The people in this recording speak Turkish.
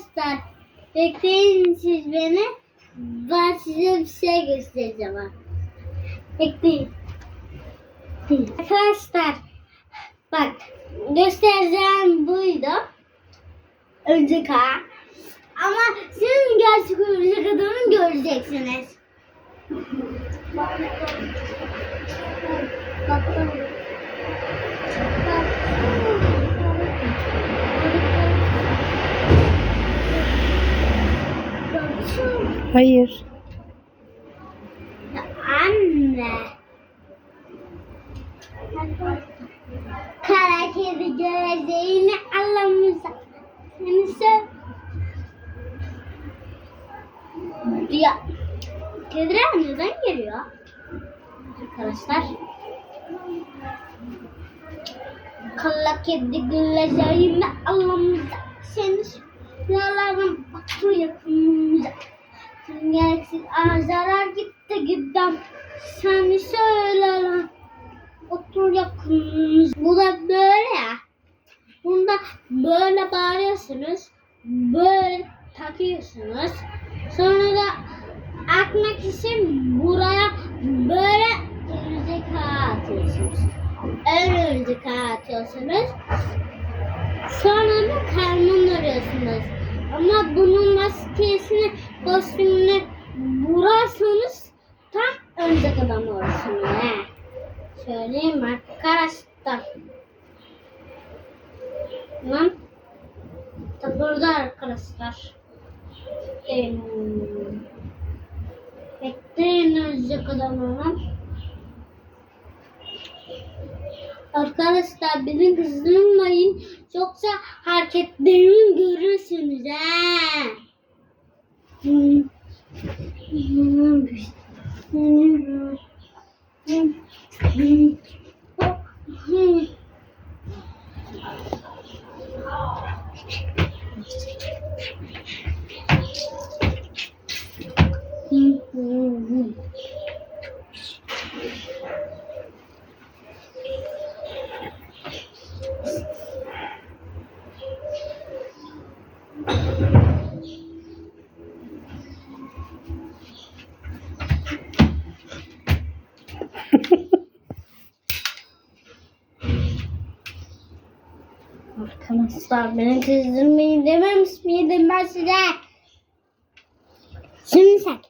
Arkadaşlar bekleyin siz beni. Ben size bir şey göstereceğim. Bekleyin. Arkadaşlar bak göstereceğim buydu. Önceki ha. Ama sizin gerçek örümcek adamı göreceksiniz. Hayır. Anne. Kara kedi gözlerini alamıza. Seni sev. Ya. Kediler neden geliyor? Arkadaşlar. Kara kedi gözlerini alamıza. Seni Yalarım bakır yakınımıza. Sen gereksiz arızalar gitti giden. Seni söylerim. Otur yakınımıza. Bu da böyle ya. Bunda böyle bağırıyorsunuz. Böyle takıyorsunuz. Sonra da atmak için buraya böyle örümcek atıyorsunuz. Örümcek atıyorsunuz. Sonra da karnını arıyorsunuz. Ama bunun maskesini, kostümünü vurarsanız tam örümcek adam olursunuz. He. Söyleyeyim arkadaşlar. Tamam. Da burada arkadaşlar. Ee, bekleyin örümcek adamı. Arkadaşlar beni kızdırmayın. Yoksa hareketlerimi görürsünüz ha. Hmm. Hmm. Arkadaşlar beni kızdırmayın dememiş miydim ben size? Şimdi sen.